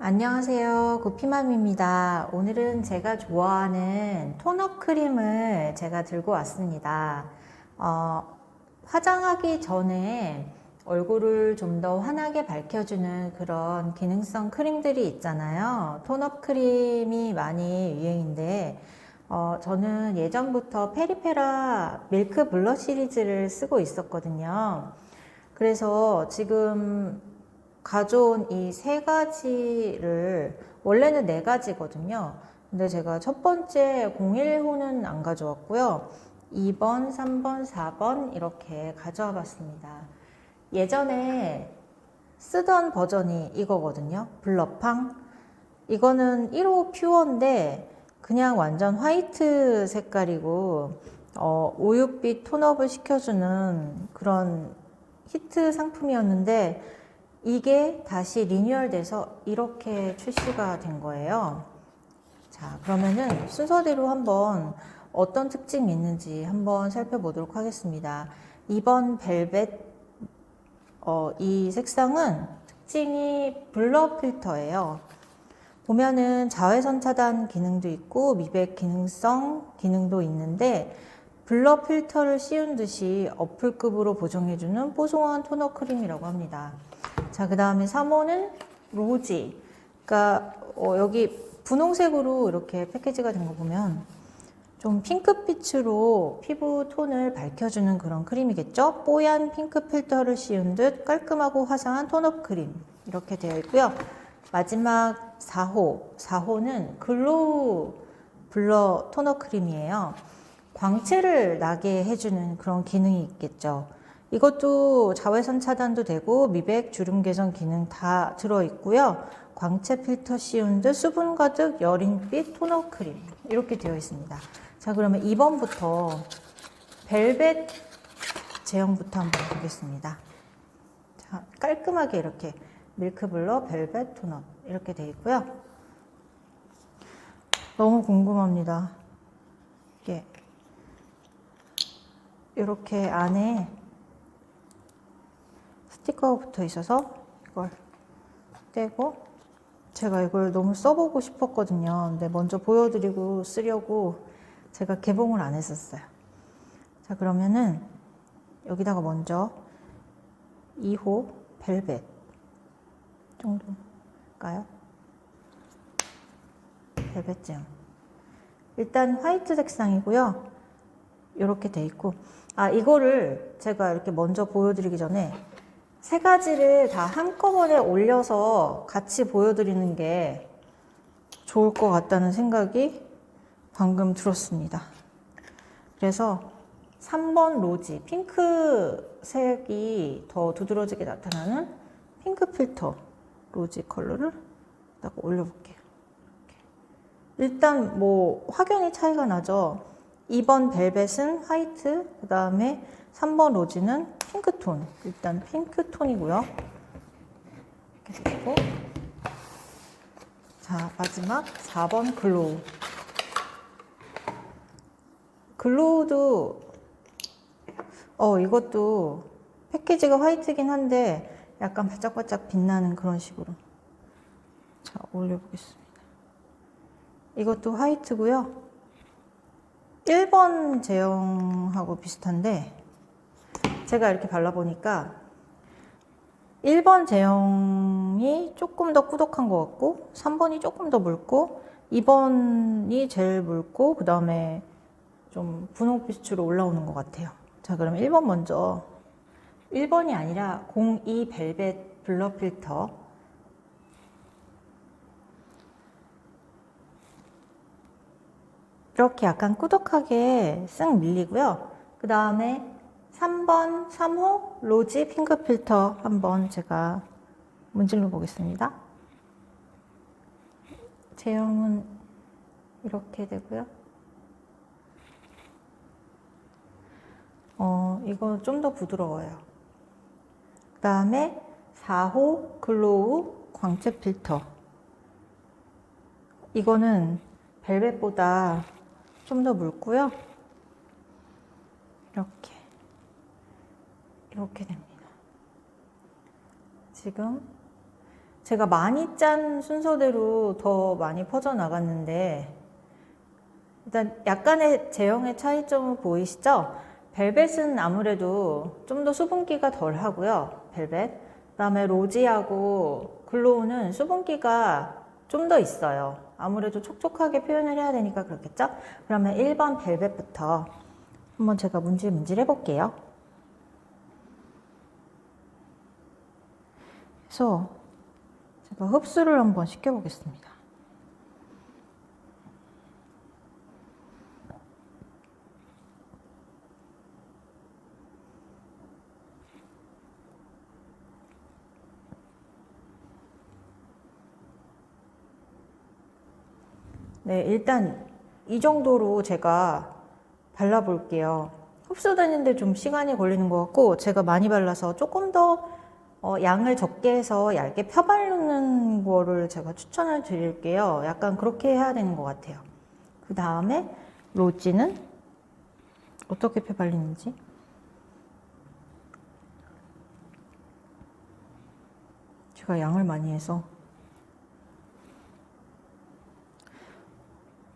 안녕하세요. 구피맘입니다. 오늘은 제가 좋아하는 톤업 크림을 제가 들고 왔습니다. 어, 화장하기 전에 얼굴을 좀 더 환하게 밝혀주는 그런 기능성 크림들이 있잖아요. 톤업 크림이 많이 유행인데, 어, 저는 예전부터 페리페라 밀크 블러 시리즈를 쓰고 있었거든요. 그래서 지금 가져온 이 세 가지를 원래는 네 가지거든요. 근데 제가 첫 번째 01호는 안 가져왔고요. 2번, 3번, 4번 이렇게 가져와 봤습니다. 예전에 쓰던 버전이 이거거든요. 블러팡. 이거는 1호 퓨어인데 그냥 완전 화이트 색깔이고 어, 우윳빛 톤업을 시켜주는 그런 히트 상품이었는데 이게 다시 리뉴얼돼서 이렇게 출시가 된 거예요. 자, 그러면은 순서대로 한번 어떤 특징이 있는지 한번 살펴보도록 하겠습니다. 2번 벨벳 어, 이 색상은 특징이 블러 필터예요. 보면은 자외선 차단 기능도 있고 미백 기능성 기능도 있는데 블러 필터를 씌운 듯이 어플급으로 보정해주는 뽀송한 토너 크림이라고 합니다. 자, 그 다음에 3호는 로지. 그러니까 어, 여기 분홍색으로 이렇게 패키지가 된 거 보면 좀 핑크빛으로 피부 톤을 밝혀주는 그런 크림이겠죠? 뽀얀 핑크 필터를 씌운 듯 깔끔하고 화사한 톤업 크림 이렇게 되어 있고요. 마지막 4호, 4호는 글로우 블러 토너 크림이에요. 광채를 나게 해주는 그런 기능이 있겠죠. 이것도 자외선 차단도 되고 미백 주름 개선 기능 다 들어 있고요. 광채 필터 듯 수분 가득 여린빛 토너 크림 이렇게 되어 있습니다. 자 그러면 2번부터 벨벳 제형부터 한번 보겠습니다. 자 깔끔하게 이렇게 밀크블러 벨벳 토너 이렇게 되어 있고요. 너무 궁금합니다. 이게 이렇게 안에 스티커가 붙어 있어서 이걸 떼고 제가 이걸 너무 써보고 싶었거든요. 근데 먼저 보여드리고 쓰려고 제가 개봉을 안 했었어요. 자, 그러면은 여기다가 먼저 2호 벨벳 정도일까요? 벨벳 잼. 일단 화이트 색상이고요. 이렇게 돼 있고 아 이거를 제가 이렇게 먼저 보여드리기 전에 세 가지를 다 한꺼번에 올려서 같이 보여드리는 게 좋을 것 같다는 생각이 방금 들었습니다. 그래서 3번 로지 핑크색이 더 두드러지게 나타나는 핑크 필터 로지 컬러를 딱 올려볼게요. 일단 뭐 확연히 차이가 나죠. 2번 벨벳은 화이트, 그 다음에 3번 로지는 핑크톤. 일단 핑크톤이고요. 이렇게 되고. 자, 마지막 4번 글로우. 글로우도, 어, 이것도 패키지가 화이트긴 한데 약간 바짝바짝 빛나는 그런 식으로. 자, 올려보겠습니다. 이것도 화이트고요. 1번 제형하고 비슷한데 제가 이렇게 발라보니까 1번 제형이 조금 더 꾸덕한 것 같고 3번이 조금 더 묽고 2번이 제일 묽고 그 다음에 좀 분홍빛으로 올라오는 것 같아요. 자 그럼 1번 먼저. 1번이 아니라 02 벨벳 블러 필터 이렇게 약간 꾸덕하게 쓱 밀리고요. 그 다음에 3번, 3호 로지 핑크 필터 한번 제가 문질러 보겠습니다. 제형은 이렇게 되고요. 어, 이거 좀 더 부드러워요. 그 다음에 4호 글로우 광채 필터. 이거는 벨벳보다 좀 더 묽고요. 이렇게 이렇게 됩니다. 지금 제가 많이 짠 순서대로 더 많이 퍼져 나갔는데 일단 약간의 제형의 차이점은 보이시죠? 벨벳은 아무래도 좀 더 수분기가 덜 하고요. 벨벳. 그다음에 로지하고 글로우는 수분기가 좀 더 있어요. 아무래도 촉촉하게 표현을 해야 되니까 그렇겠죠? 그러면 1번 벨벳부터 한번 제가 문질 문질 해볼게요. 그래서 제가 흡수를 한번 시켜보겠습니다. 네, 일단 이 정도로 제가 발라볼게요. 흡수되는데 좀 시간이 걸리는 것 같고 제가 많이 발라서 조금 더 어, 양을 적게 해서 얇게 펴바르는 거를 제가 추천을 드릴게요. 약간 그렇게 해야 되는 것 같아요. 그 다음에 로지는 어떻게 펴발리는지 제가 양을 많이 해서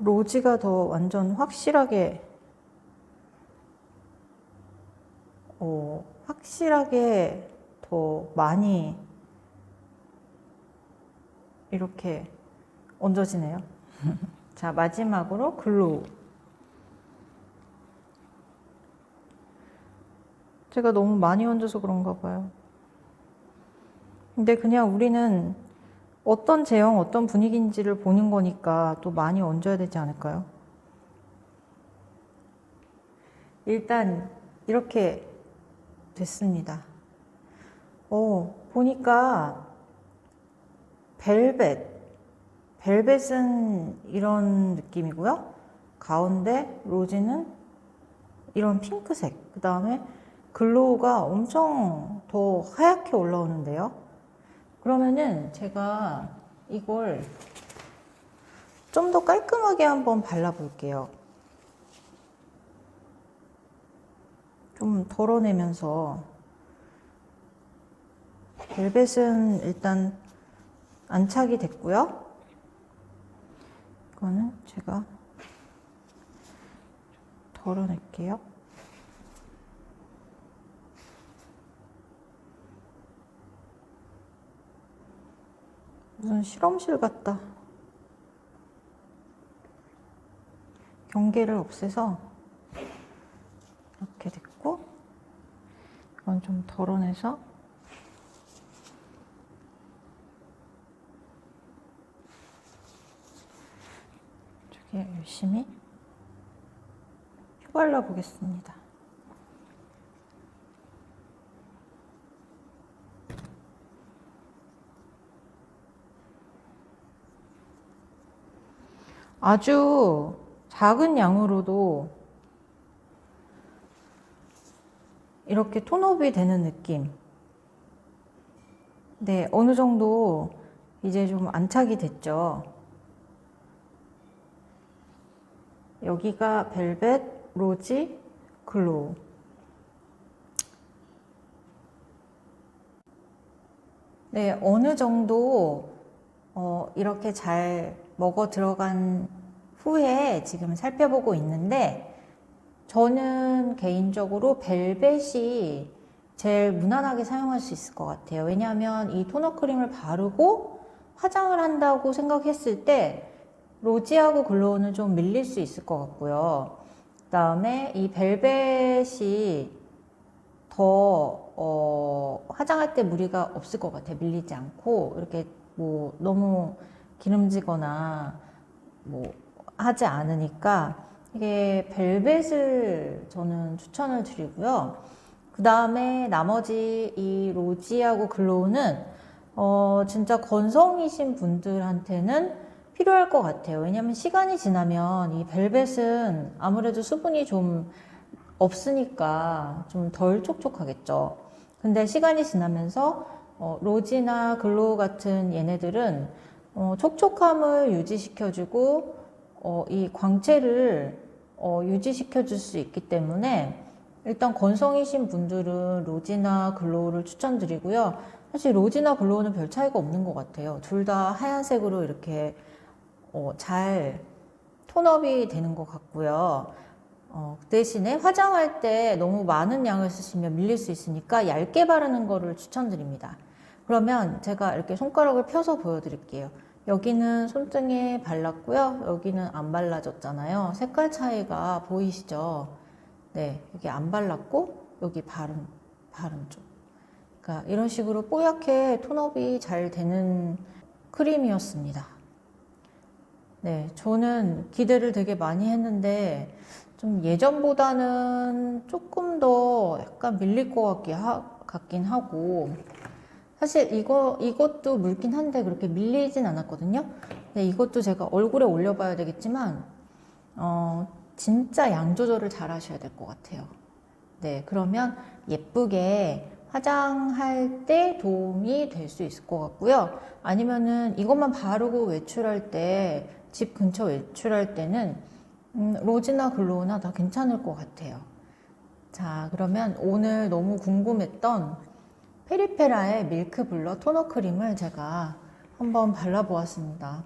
로지가 더 완전 확실하게 어, 확실하게 더 많이 이렇게 얹어지네요. 자, 마지막으로 글로우. 제가 너무 많이 얹어서 그런가 봐요. 근데 그냥 우리는 어떤 제형, 어떤 분위기인지를 보는 거니까 또 많이 얹어야 되지 않을까요? 일단 이렇게 됐습니다. 어, 보니까 벨벳, 벨벳은 이런 느낌이고요. 가운데 로지는 이런 핑크색. 그 다음에 글로우가 엄청 더 하얗게 올라오는데요. 그러면은 제가 이걸 좀 더 깔끔하게 한번 발라볼게요. 좀 덜어내면서 벨벳은 일단 안착이 됐고요. 이거는 제가 덜어낼게요. 무슨 실험실 같다. 경계를 없애서 이렇게 됐고 이건 좀 덜어내서 저기 열심히 휘발라 보겠습니다. 아주 작은 양으로도 이렇게 톤업이 되는 느낌. 네, 어느 정도 이제 좀 안착이 됐죠. 여기가 벨벳, 로지, 글로우. 네, 어느 정도 어, 이렇게 잘 먹어 들어간 후에 지금 살펴보고 있는데 저는 개인적으로 벨벳이 제일 무난하게 사용할 수 있을 것 같아요. 왜냐하면 이 토너 크림을 바르고 화장을 한다고 생각했을 때 로지하고 글로우는 좀 밀릴 수 있을 것 같고요. 그 다음에 이 벨벳이 더 어, 화장할 때 무리가 없을 것 같아요. 밀리지 않고 이렇게 뭐 너무 기름지거나 뭐 하지 않으니까 이게 벨벳을 저는 추천을 드리고요. 그 다음에 나머지 이 로지하고 글로우는 어 진짜 건성이신 분들한테는 필요할 것 같아요. 왜냐면 시간이 지나면 이 벨벳은 아무래도 수분이 좀 없으니까 좀 덜 촉촉하겠죠. 근데 시간이 지나면서 어, 로지나 글로우 같은 얘네들은 어, 촉촉함을 유지시켜주고 어, 이 광채를 어, 유지시켜줄 수 있기 때문에 일단 건성이신 분들은 로지나 글로우를 추천드리고요. 사실 로지나 글로우는 별 차이가 없는 것 같아요. 둘 다 하얀색으로 이렇게 어, 잘 톤업이 되는 것 같고요. 어, 그 대신에 화장할 때 너무 많은 양을 쓰시면 밀릴 수 있으니까 얇게 바르는 거를 추천드립니다. 그러면 제가 이렇게 손가락을 펴서 보여드릴게요. 여기는 손등에 발랐고요. 여기는 안 발라졌잖아요. 색깔 차이가 보이시죠? 네, 여기 안 발랐고 여기 바른 바른 쪽. 그러니까 이런 식으로 뽀얗게 톤업이 잘 되는 크림이었습니다. 네, 저는 기대를 되게 많이 했는데 좀 예전보다는 조금 더 약간 밀릴 것 같긴, 하고 사실 이거 이것도 묽긴 한데 그렇게 밀리진 않았거든요. 근데 이것도 제가 얼굴에 올려봐야 되겠지만 어, 진짜 양 조절을 잘 하셔야 될 것 같아요. 네, 그러면 예쁘게 화장할 때 도움이 될 수 있을 것 같고요. 아니면은 이것만 바르고 외출할 때, 집 근처 외출할 때는 음, 로지나 글로우나 다 괜찮을 것 같아요. 자, 그러면 오늘 너무 궁금했던 페리페라의 밀크 블러 토너 크림을 제가 한번 발라보았습니다.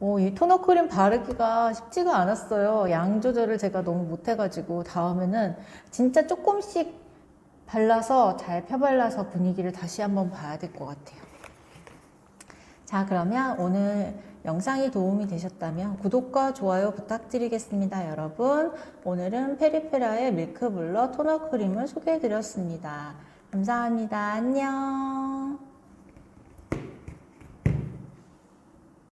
오, 이 토너 크림 바르기가 쉽지가 않았어요. 양 조절을 제가 너무 못해가지고 다음에는 진짜 조금씩 발라서 잘 펴발라서 분위기를 다시 한번 봐야 될 것 같아요. 자, 그러면 오늘 영상이 도움이 되셨다면 구독과 좋아요 부탁드리겠습니다, 여러분. 오늘은 페리페라의 밀크 블러 토너 크림을 소개해 드렸습니다. 감사합니다. 안녕.